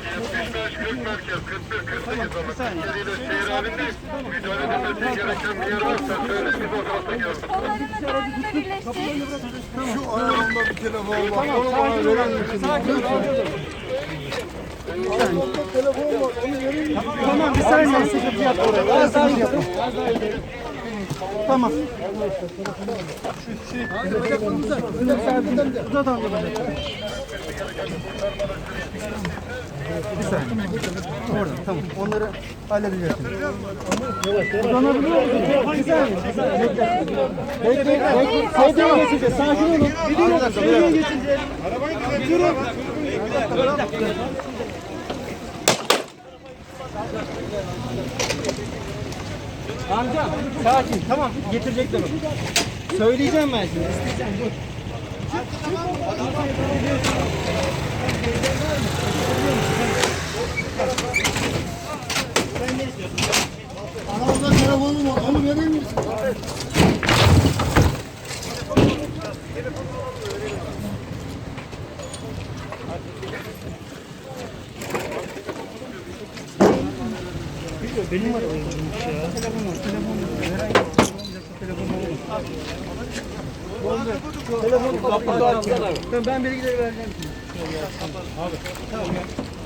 45, 40 merkez, 41, 48 ama Türkiye'de seyir halindeyiz. Müdahale edilmesi gereken bir yer varsa söyle biz o tarafta görsün. Kollarını da birleştir. Şu ayağımda bir telefon var. Onu bana verir misin? Sakin ol. Telefon var. Tamam bir saniye. Sıkıntı yapma. Ben sana yaparım. Ben sana yaparım. Tamam. Uzat abi. Bir saniye. Orada tamam. Onları halledeceğiz. Uzanabiliyor musun? Bir saniye. Bekle. Bekle. Bekle. Sevdiğe geçeceğiz. Sakin olun. Bir durun. Sevdiğe geçeceğiz. Bir Amca sakin tamam getirecekler onu. Söyleyeceğim ben şimdi. isteyeceğim dur. Ayağımda telefonum var. Onu verir misin? Benim arabaymış ya. Telefonu, telefonu. Herhangi bir olacaksa telefonu olur. Telefonu kapalı. Ben bilgileri vereceğim. Abi. Tamam.